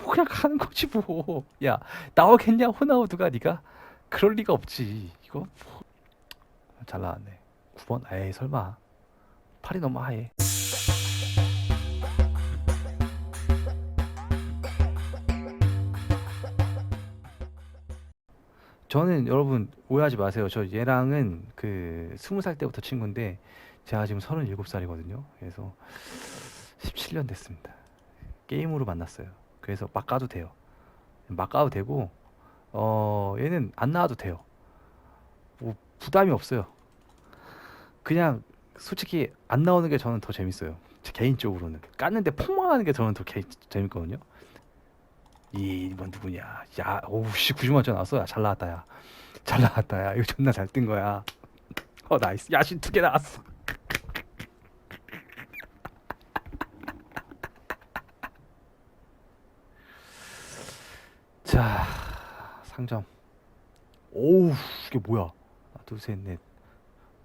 뭐 그냥 가는 거지 뭐. 야 나오겠냐 호나우드가 네가 그럴 리가 없지. 이거 뭐. 잘 나왔네. 9번? 에이 설마. 팔이 너무 하얘. 저는 여러분 오해하지 마세요. 저 얘랑은 그 스무 살 때부터 친구인데 제가 지금 37살이거든요. 그래서 17년 됐습니다. 게임으로 만났어요. 그래서 막 가도 돼요. 막 가도 되고 어 얘는 안 나와도 돼요. 뭐 부담이 없어요. 그냥 솔직히 안 나오는 게 저는 더 재밌어요. 제 개인적으로는 깠는데 폭망하는 게 저는 더 개, 재밌거든요. 이번 누구냐? 야, 오우 씨 90만 원 나왔어. 야, 잘 나왔다 야. 잘 나왔다 야. 이거 존나 잘 뜬 거야. 어 나이스. 야신 두 개 나왔어. 자, 상점. 오우, 이게 뭐야? 하나, 둘, 셋, 넷.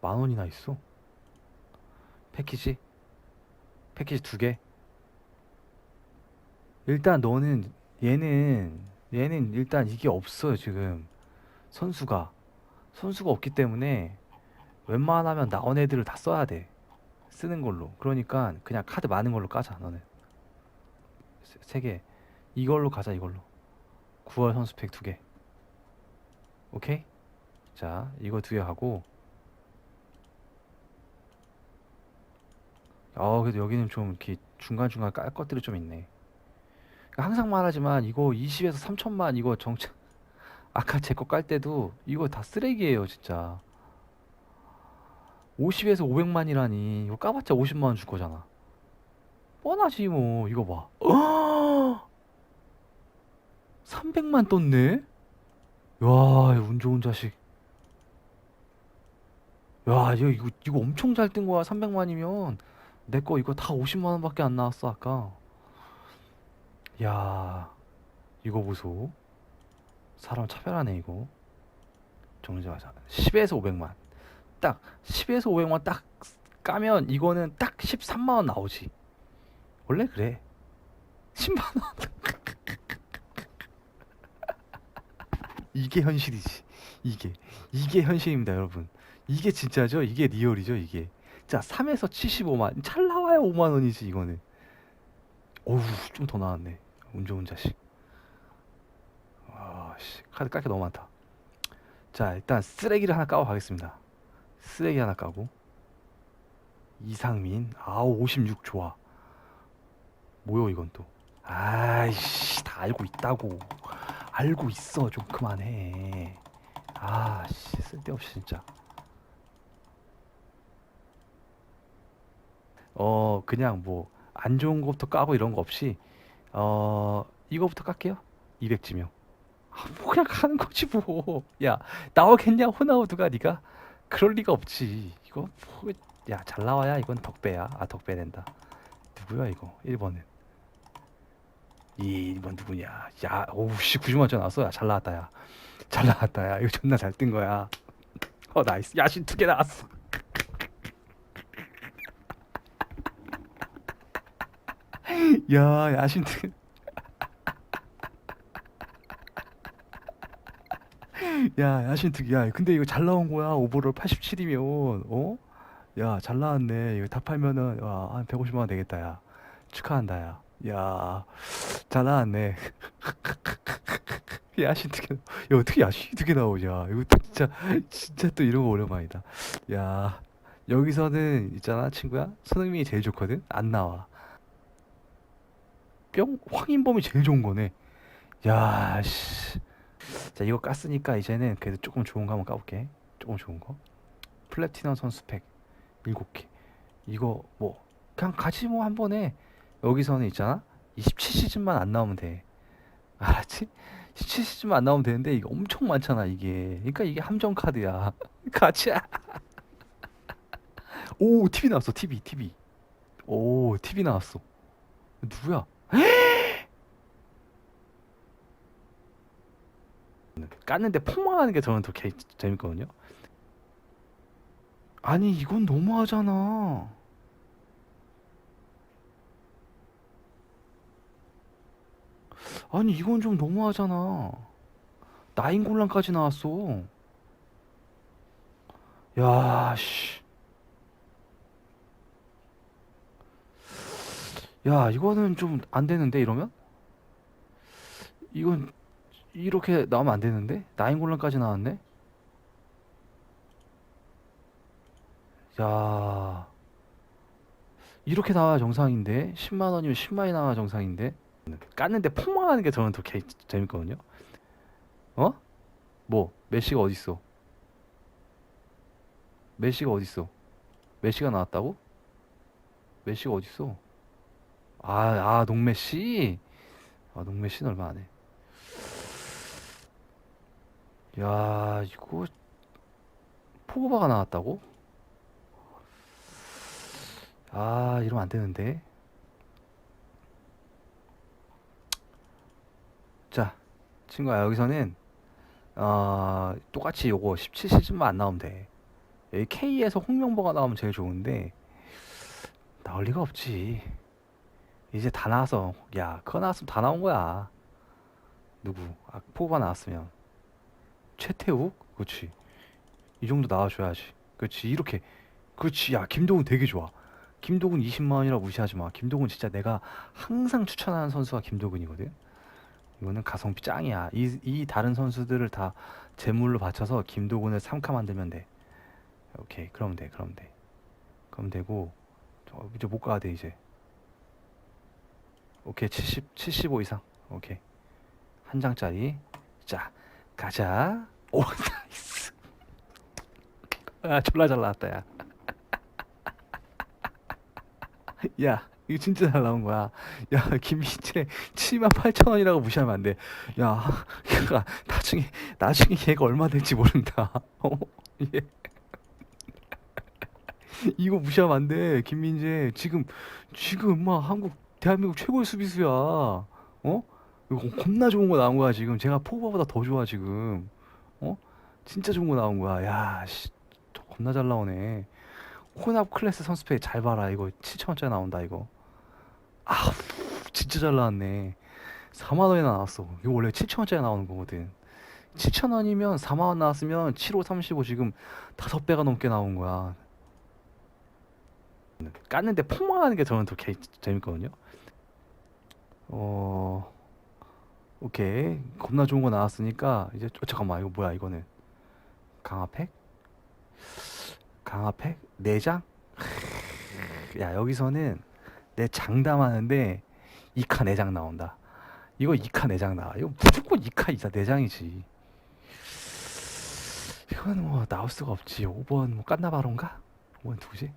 만 원이나 있어? 패키지? 패키지 두 개? 일단 너는 얘는 얘는 일단 이게 없어요 지금 선수가 선수가 없기 때문에 웬만하면 나온 애들을 다 써야 돼 쓰는 걸로 그러니까 그냥 카드 많은 걸로 까자 너는 세 개 이걸로 가자 이걸로 9월 선수 팩 두 개. 오케이? 자 이거 두 개 하고. 어 그래도 여기는 좀 이렇게 중간중간 깔 것들이 좀 있네. 항상 말하지만 이거 20에서 3천만 이거 정책 아까 제 거 깔 때도 이거 다 쓰레기예요 진짜. 50에서 500만이라니. 이거 까봤자 50만 원 줄 거잖아. 뻔하지 뭐. 이거 봐 300만 떴네 야운 좋은 자식 야 이거 이거, 이거 엄청 잘 뜬 거야 300만이면 내 거 이거 다 50만 원 밖에 안 나왔어 아까 야, 이거 보소. 사람 차별하네, 이거. 정리하자. 10에서 500만. 딱, 10에서 500만 딱 까면 이거는 딱 13만 원 나오지. 원래 그래. 10만 원. 이게 현실이지. 이게. 이게 현실입니다, 여러분. 이게 진짜죠? 이게 리얼이죠, 이게. 자, 3에서 75만. 잘 나와야 5만 원이지, 이거는. 어우, 좀 더 나왔네. 운 좋은 자식. 아 씨 카드 깔게 너무 많다. 자 일단 쓰레기를 하나 까고 가겠습니다. 쓰레기 하나 까고 이상민 아우 56 좋아. 뭐요 이건 또. 아이씨 다 알고 있다고. 알고 있어 좀 그만해. 아씨 쓸데없이 진짜. 어 그냥 뭐 안 좋은 것부터 까고 이런 거 없이 어 이거부터 깎게요? 200지명. 아, 뭐 그냥 가는 거지 뭐 야 나오겠냐 호나우드가 네가? 그럴 리가 없지. 이거 뭐 야잘 나와야 이건 덕배야. 아 덕배 된다. 누구야 이거? 1번은 2번 누구냐. 야 오우 씨 90만 원 나왔어. 야 잘 나왔다 야 잘 나왔다 야. 이거 존나 잘 뜬 거야. 어 나이스. 야신 두 개 나왔어. 야 야신 두 개. 야 야신 두 개. 야 근데 이거 잘 나온 거야. 오버롤 87이면. 어? 야 잘 나왔네. 이거 다 팔면은 와 한 150만 원 되겠다 야. 축하한다 야 야 잘 나왔네 야신 두 개. 야 어떻게 야신 두개 나오냐 이거 또 진짜 진짜 또 이런 거 오랜만이다 야 여기서는 있잖아 친구야 손흥민이 제일 좋거든 안 나와 뿅 황인범이 제일 좋은 거네. 야 씨. 자 이거 깠으니까 이제는 그래도 조금 좋은 거 한번 까볼게. 조금 좋은 거. 플래티넘 선수 팩 7개. 이거 뭐 그냥 같이 뭐 한 번에 여기서는 있잖아. 27시즌만 안 나오면 돼. 알았지? 17시즌만 안 나오면 되는데 이거 엄청 많잖아 이게. 그러니까 이게 함정 카드야. 같이. 오 TV 나왔어 TV TV. 오 TV 나왔어. 누구야? 깠는데 폭망하는 게 저는 더 개, 재밌거든요. 아니 이건 너무하잖아. 아니 이건 좀 너무하잖아. 나인골란까지 나왔어. 야, 씨. 야, 이거는 좀 안 되는데 이러면? 이건 이렇게 나오면 안 되는데? 나인골란까지 나왔네? 야, 이렇게 나와야 정상인데 10만 원이면 10만이 나와야 정상인데 깠는데 폭망하는 게 저는 더 개, 재밌거든요. 어? 뭐 메시가 어디 있어? 메시가 어디 있어? 메시가 나왔다고? 메시가 어디 있어? 아, 아, 농메시? 아, 농메시는 얼마 안 해. 야, 이거 포그바가 나왔다고? 아, 이러면 안 되는데. 자, 친구야, 여기서는 어, 똑같이 요거 17시즌만 안 나오면 돼. 여기 K에서 홍명보가 나오면 제일 좋은데 나올 리가 없지. 이제 다 나와서 야, 그거 나왔으면 다 나온 거야. 누구? 아, 포가 나왔으면 최태욱? 그렇지. 이 정도 나와줘야지. 그렇지. 이렇게. 그렇지. 야, 김도훈 되게 좋아. 김도훈 20만 원이라 무시하지 마. 김도훈 진짜 내가 항상 추천하는 선수가 김도훈이거든. 이거는 가성비 짱이야. 이, 이 다른 선수들을 다 제물로 바쳐서 김도훈을 3카 만들면 돼. 오케이. 그럼 돼. 그럼 돼. 그럼 되고 저 이제 못 가야 돼, 이제. 오케이. 70 75 이상. 오케이. 한 장짜리. 자, 가자. 오, 나이스. 아, 졸라 잘 나왔다, 야. 야, 이거 진짜 잘 나온 거야. 야, 김민재 7만 8천 원이라고 무시하면 안 돼. 야, 얘가 나중에 나중에 얘가 얼마 될지 모른다. 어, 얘. 이거 무시하면 안 돼. 김민재 지금 지금 막 한국 대한민국 최고의 수비수야. 어? 이거 겁나 좋은 거 나온 거야, 지금. 제가 포그바보다 더 좋아, 지금. 어? 진짜 좋은 거 나온 거야. 야, 씨. 또 겁나 잘 나오네. 혼합 클래스 선수페이 잘 봐라. 이거 7천원짜리 나온다, 이거. 아, 진짜 잘 나왔네. 4만 원이나 나왔어. 이거 원래 7천 원짜리 나오는 거거든. 7천 원이면 4만 원 나왔으면 7, 5, 35 지금 다섯 배가 넘게 나온 거야. 깠는데 폭망하는 게 저는 더 개, 재밌거든요. 어, 오케이. 겁나 좋은 거 나왔으니까 이제 어, 잠깐만 이거 뭐야 이거는 강화팩? 강화팩? 내장? 야 여기서는 내 장담하는데 2카 내장 나온다. 이거 2카 내장 나와. 이거 무조건 2카 이상 내장이지. 이건 뭐 나올 수가 없지. 5번 뭐 깐나바론가? 5번 누구지?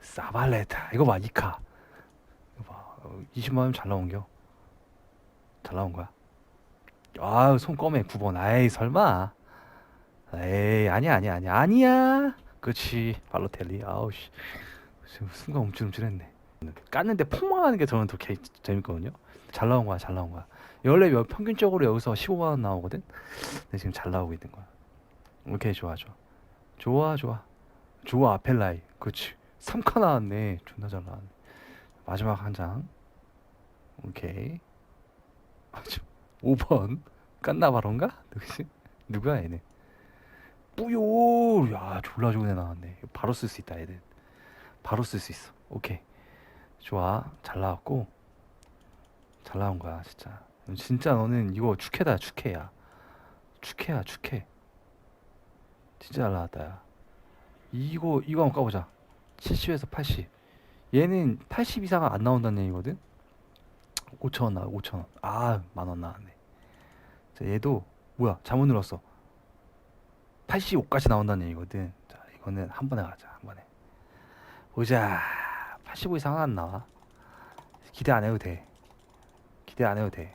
사발레타. 이거 봐 2카. 이거 봐. 어, 20만 원 잘 나온겨. 잘 나온 거야. 아유 손 꺼매 9번. 아이 설마. 에이 아니야 아니야 아니야 아니야. 그렇지 발로텔리. 아우씨. 지금 순간 움찔움찔했네. 깠는데 폭망하는 게 저는 더 개, 재밌거든요. 잘 나온 거야, 잘 나온 거야. 원래 여- 평균적으로 여기서 15만 원 나오거든. 근데 지금 잘 나오고 있는 거야. 오케이, 좋아, 좋아, 좋아, 좋아, 좋아. 아펠라이, 그렇지. 3카 나왔네. 존나 잘 나왔네. 마지막 한 장. 오케이. 5번 깐나바론가? 누구지? 누구야 얘네? 뿌요. 야, 졸라 좋은 애 나왔네. 바로 쓸 수 있다, 얘들. 바로 쓸 수 있어. 오케이. 좋아. 잘 나왔고. 잘 나온 거야, 진짜. 진짜 너는 이거 축해다, 축해야. 축해야, 축해. 진짜 잘 나왔다, 야. 이거, 이거 한번 까보자. 70에서 80. 얘는 80 이상 안 나온다는 얘기거든? 5천원 나와, 5천원. 아, 만원 나왔네. 자, 얘도, 뭐야, 잘못 눌렀어. 85까지 나온다는 얘기거든. 자, 이거는 한 번에 가자, 한 번에. 보자. 85 이상은 안 나와. 기대 안 해도 돼. 기대 안 해도 돼.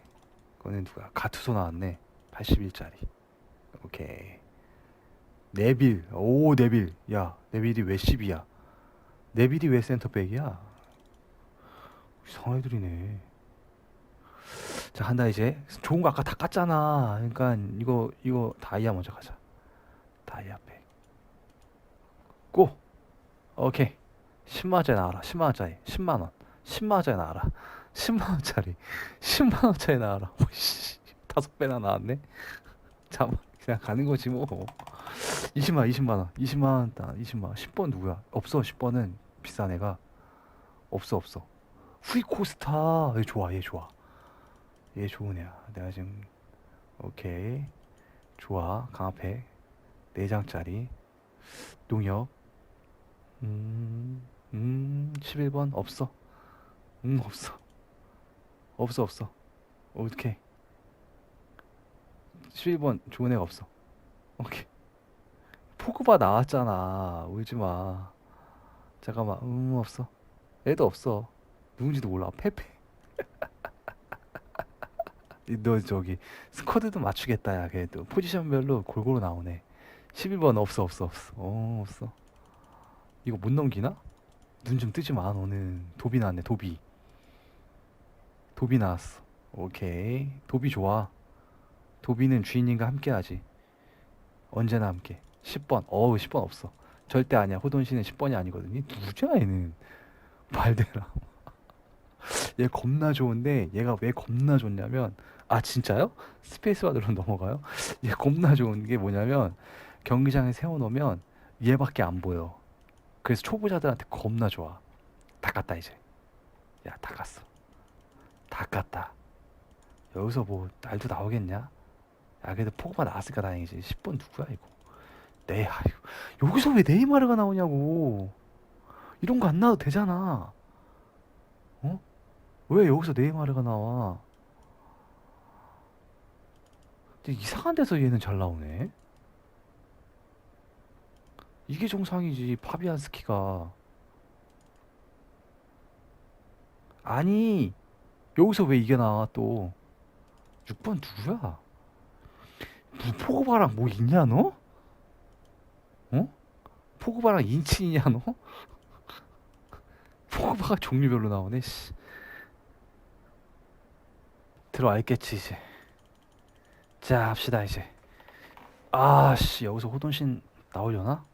그거는 누가 가투소 나왔네. 81짜리. 오케이. 네빌. 오, 네빌. 야, 네빌이 왜 10이야? 네빌이 왜 센터백이야? 이상한 애들이네. 자, 간다 이제. 좋은 거 아까 다 깠잖아. 그러니까 이거 이거 다이아 먼저 가자. 다이아 팩. 고. 오케이. 10만 원짜리 나와라. 10만 원짜리. 10만 원. 10만 원짜리 나와라. 10만 원짜리. 10만 원짜리 나와라. 오씨. 다섯 배나 나왔네. 잠 그냥 가는 거지 뭐. 20만 원 20만 원. 20만 원따 20만 원. 10번 누구야? 없어. 10번은 비싼 애가. 없어 없어. 후리코스타. 얘 좋아 얘 좋아. 얘 좋은 애야. 내가 지금 오케이. 좋아. 강압해. 4장짜리. 농협. 음, 음 11번 없어. 음 없어. 없어 없어. 오케이. 11번 좋은 애가 없어. 오케이. 포그바 나왔잖아. 울지 마. 잠깐만. 음 없어. 애도 없어. 누군지도 몰라. 페페. 너 저기 스쿼드도 맞추겠다 야 그래도. 포지션별로 골고루 나오네. 11번 없어 없어 없어. 어 없어. 이거 못 넘기나? 눈 좀 뜨지 마 너는. 도비 나왔네 도비. 도비 나왔어. 오케이. 도비 좋아. 도비는 주인님과 함께 하지. 언제나 함께. 10번. 어우 10번 없어. 절대 아니야. 호돈씨는 10번이 아니거든요. 누구야 얘는? 말대라 얘 겁나 좋은데 얘가 왜 겁나 좋냐면 아 진짜요? 스페이스바드로 넘어가요? 얘 겁나 좋은 게 뭐냐면 경기장에 세워놓으면 얘밖에 안 보여 그래서 초보자들한테 겁나 좋아. 다 깠다 이제. 야다 깠어. 다 깠다. 여기서 뭐 날도 나오겠냐? 야 그래도 포그바 나왔으니까 다행이지. 10번 누구야 이거? 네 아이고. 여기서 왜 네이마르가 나오냐고. 이런 거 안 나와도 되잖아. 어? 왜 여기서 네이마르가 나와? 이상한 데서 얘는 잘 나오네 이게 정상이지 파비안스키가 아니 여기서 왜 이게 나와 또 6번 누구야 무 포그바랑 뭐 있냐 너? 어? 포그바랑 인친이냐 너? 포그바가 종류별로 나오네 씨. 들어와 있겠지 이제 자 합시다 이제 아씨 여기서 호돈신 나오려나?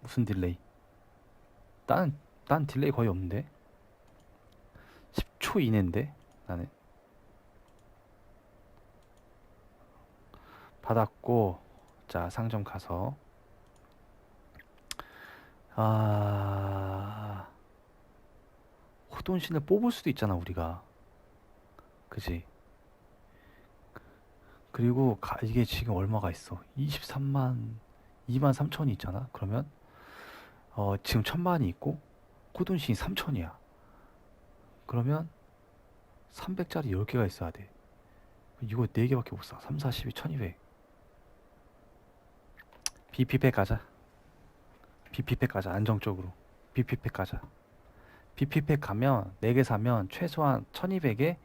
무슨 딜레이? 난, 난 딜레이 거의 없는데? 10초 이내인데? 나는? 받았고 자 상점 가서. 아 호돈신을 뽑을 수도 있잖아 우리가. 그지? 그리고 가, 이게 지금 얼마가 있어? 23만 2만 3천이 있잖아? 그러면 어 지금 천만이 있고 호돈신이 3천이야 그러면 300짜리 10개가 있어야 돼 이거 4개밖에 못 사. 3, 4, 12, 1200. BP팩 가자. BP팩 가자. 안정적으로. BP팩 가자. BP팩 가면 4개 사면 최소한 1200에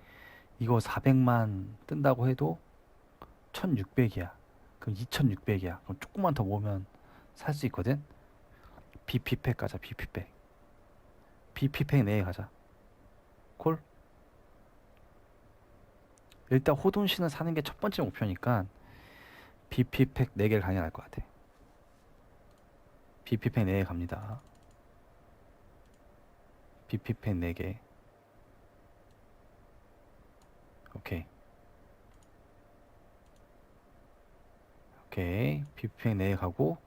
이거 400만 뜬다고 해도 1600이야. 그럼 2600이야. 그럼 조금만 더 모으면 살 수 있거든. BP팩 가자. BP팩. BP팩 4개 가자. 콜? 일단 호돈신을 사는 게 첫 번째 목표니까 BP팩 4개를 가야 할 것 같아. BP팩 4개 갑니다. BP팩 4개. 오케이. 오케이. BP팩 4개 가고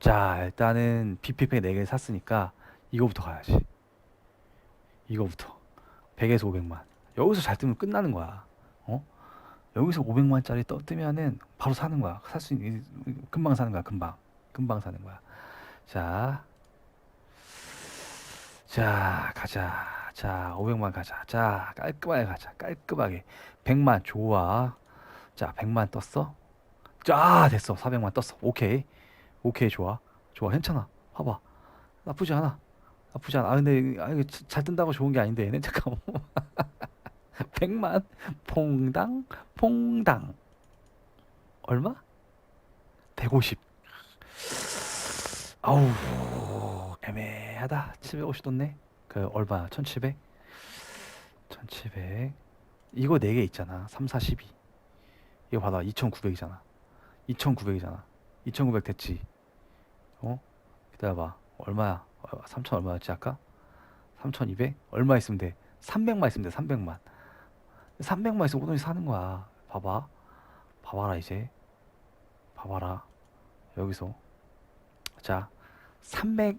자, 일단은 BP팩 4개 샀으니까 이거부터 가야지. 이거부터. 100에서 500만. 여기서 잘 뜨면 끝나는 거야. 어? 여기서 500만짜리 떠 뜨면은 바로 사는 거야. 살 수 있는 금방 사는 거야. 금방. 금방 사는 거야. 자. 자, 가자. 자, 500만 가자. 자, 깔끔하게 가자. 깔끔하게. 100만 좋아. 자, 100만 떴어? 자, 됐어. 400만 떴어. 오케이. 오케이, 좋아. 좋아. 괜찮아. 봐봐. 나쁘지 않아. 나쁘지 않아. 아, 근데 아, 이거 잘 뜬다고 좋은 게 아닌데 얘는 잠깐만. 100만 퐁당 퐁당 얼마? 150 아우 애매하다 750 떴네 그 얼마 1700 1700 이거 4개 있잖아 3 4 12 이거 봐봐 2900이잖아 2900이잖아 2900 됐지 어? 기다려봐 얼마야 3000 얼마였지 아까? 3200? 얼마 있으면 돼? 300만 있으면 돼, 300만. 300만 있으면 호돈이 사는 거야. 봐봐. 봐봐라, 이제. 봐봐라. 여기서. 자, 300만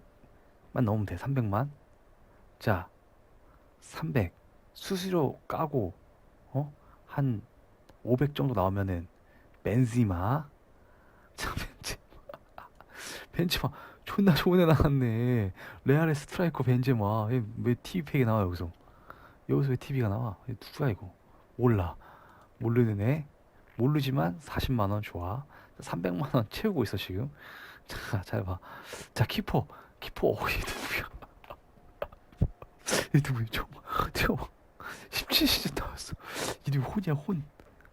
넣으면 돼, 300만. 자, 300. 수수료 까고, 어? 한 500 정도 나오면은, 벤지마. 벤지마. 존나 좋은 애 나왔네. 레알의 스트라이커 벤제마. 얘왜 TV팩이 나와, 여기서? 여기서 왜 TV가 나와? 얘 누구야, 이거? 몰라. 모르는 애? 모르지만 40만원 좋아. 300만원 채우고 있어, 지금. 자, 잘 봐. 자, 키퍼. 키퍼. 어, 얘 누구야? 얘 누구야? 저, 저, 17시즌 나왔어. 이름이 혼이야, 혼.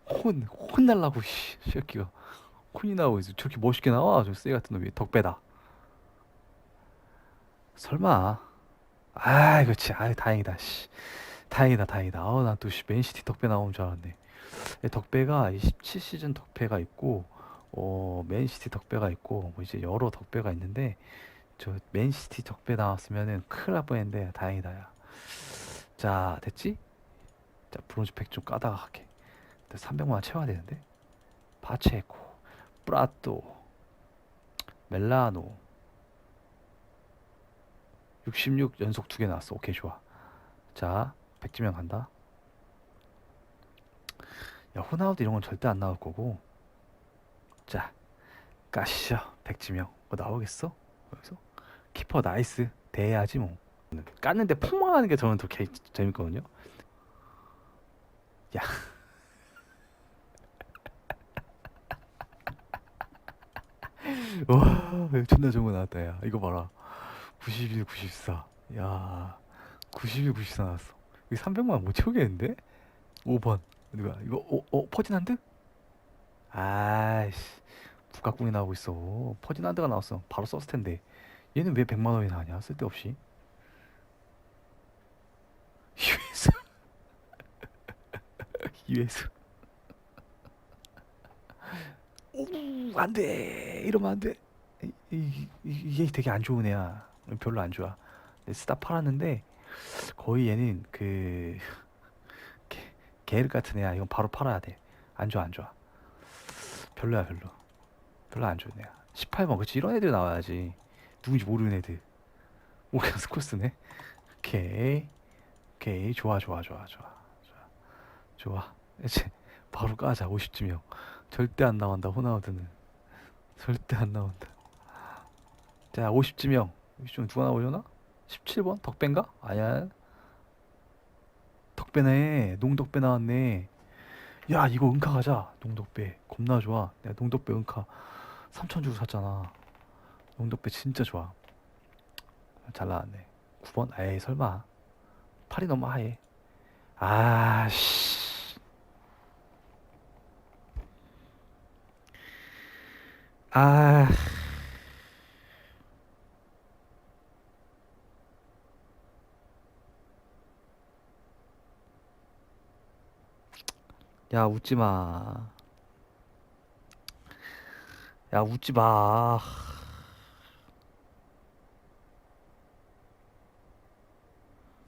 혼, 혼 날라고, 씨, 새끼가. 혼이 나오고 있어. 저렇게 멋있게 나와. 저쎄 같은 놈이. 덕배다. 설마. 아, 그렇지. 아, 다행이다. 씨. 다행이다, 다행이다. 아, 난또 맨시티 덕배 나오는 줄 알았네. 이 덕배가 17시즌 덕배가 있고, 어, 맨시티 덕배가 있고, 뭐 이제 여러 덕배가 있는데, 저 맨시티 덕배 나왔으면은 큰일 날 뻔했는데, 다행이다, 야. 자, 됐지? 자, 브론즈 팩 좀 까다가 할게. 300만 원 채워야 되는데. 파체코, 프라토, 멜라노. 66 연속 두 개 나왔어. 오케이, 좋아. 자, 백지명 간다. 야, 호나우드 이런 건 절대 안 나올 거고. 자, 까시죠. 백지명. 뭐 나오겠어? 여기서? 키퍼 나이스. 대해야지 뭐. 깠는데 폭망하는 게 저는 더 개, 재밌거든요. 야. 와, 존나 좋은 거 나왔다, 야. 이거 봐라. 91, 94. 야, 91, 94 나왔어. 이거 300만 못 채우겠는데? 5번. 누가? 이거, 어, 어, 퍼진한드? 아이씨. 북각공이 나오고 있어. 퍼진한드가 나왔어. 바로 썼을 텐데. 얘는 왜 100만 원이 나냐? 쓸데없이. 이회수. 이회수. 오, 안 돼. 이러면 안 돼. 이, 이, 이- 얘 되게 안 좋은 애야. 별로 안 좋아. 쓰다 팔았는데 거의 얘는 그 개, 게으르 같은 애야. 이건 바로 팔아야 돼. 안 좋아, 안 좋아. 별로야, 별로. 별로 안 좋은 애야. 18번, 그치? 이런 애들 나와야지. 누군지 모르는 애들. 오케이, 스코스네. 오케이. 오케이. 좋아, 좋아, 좋아, 좋아. 좋아. 좋아. 이제 바로 까자, 50지명. 절대 안 나온다, 호나우드는. 절대 안 나온다. 자, 50지명. 좀 누가 나오려나? 17번? 덕배인가? 아니야. 덕배네. 농덕배 나왔네. 야, 이거 은카 가자. 농덕배. 겁나 좋아. 내가 농덕배 은카 3천 주고 샀잖아. 농덕배 진짜 좋아. 잘 나왔네. 9번? 에이, 설마. 팔이 너무 하얘. 아씨. 아. 야, 웃지 마. 야, 웃지 마.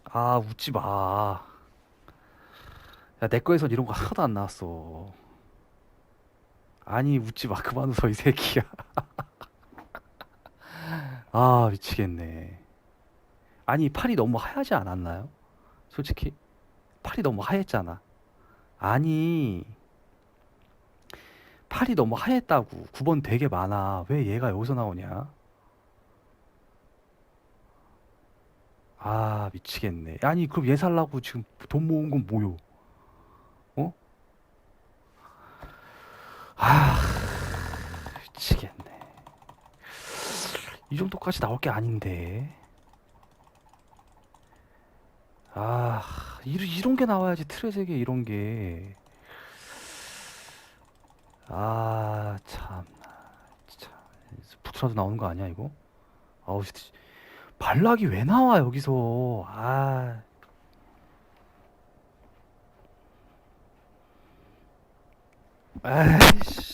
아, 웃지 마. 야, 내 거에선 이런 거 하나도 안 나왔어. 아니, 웃지 마. 그만 웃어, 이 새끼야. 아, 미치겠네. 아니, 팔이 너무 하얗지 않았나요? 솔직히. 팔이 너무 하얘잖아. 아니, 팔이 너무 하얘다고. 9번 되게 많아. 왜 얘가 여기서 나오냐? 아, 미치겠네. 아니, 그럼 얘 살라고 지금 돈 모은 건 뭐요? 어? 아, 미치겠네. 이 정도까지 나올 게 아닌데. 아, 이런, 이런 게 나와야지. 트레제게 이런 게. 아, 참. 참. 부트라도 나오는 거 아니야, 이거? 아우. 발락이 왜 나와, 여기서. 아. 아이씨.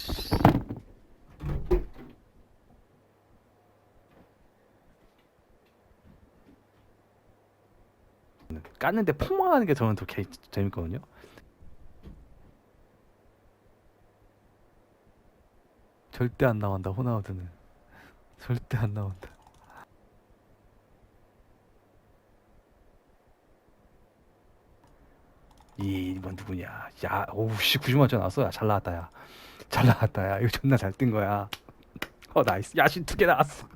깠는데 폭망하는 게 저는 더 개, 재밌거든요. 절대 안 나온다 호나우드는 절대 안 나온다. 이 이번 누구냐? 야, 오우 씨 90만 원 나왔어. 야, 잘 나왔다 야. 잘 나왔다 야. 이거 존나 잘 뜬 거야. 어 나이스. 야신 두 개 나왔어.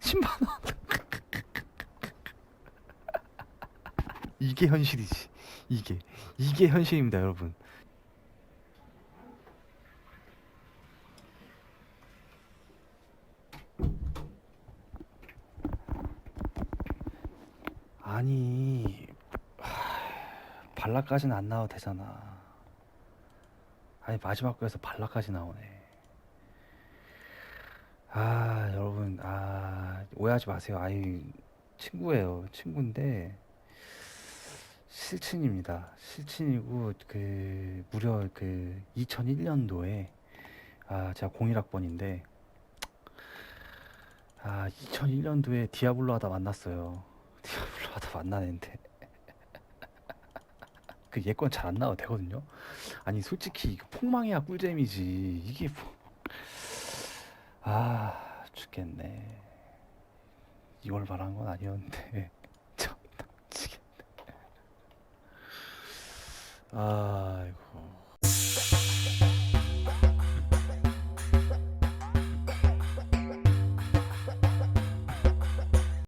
이게 현실이지. 이게 이게 현실입니다, 여러분. 아니 하, 발라까지는 안 나와도 되잖아. 아니 마지막 거에서 발라까지 나오네. 아 여러분 아 오해하지 마세요. 아니 친구예요. 친구인데 실친입니다. 실친이고 그 무려 그 2001년도에 아 제가 01학번인데 아 2001년도에 디아블로 하다 만났어요. 디아블로 하다 만나는데 그 예권 잘 안 나와도 되거든요. 아니 솔직히 폭망이야 꿀잼이지 이게 뭐... 아 죽겠네. 이걸 말한 건 아니었는데 참 미치겠네. 아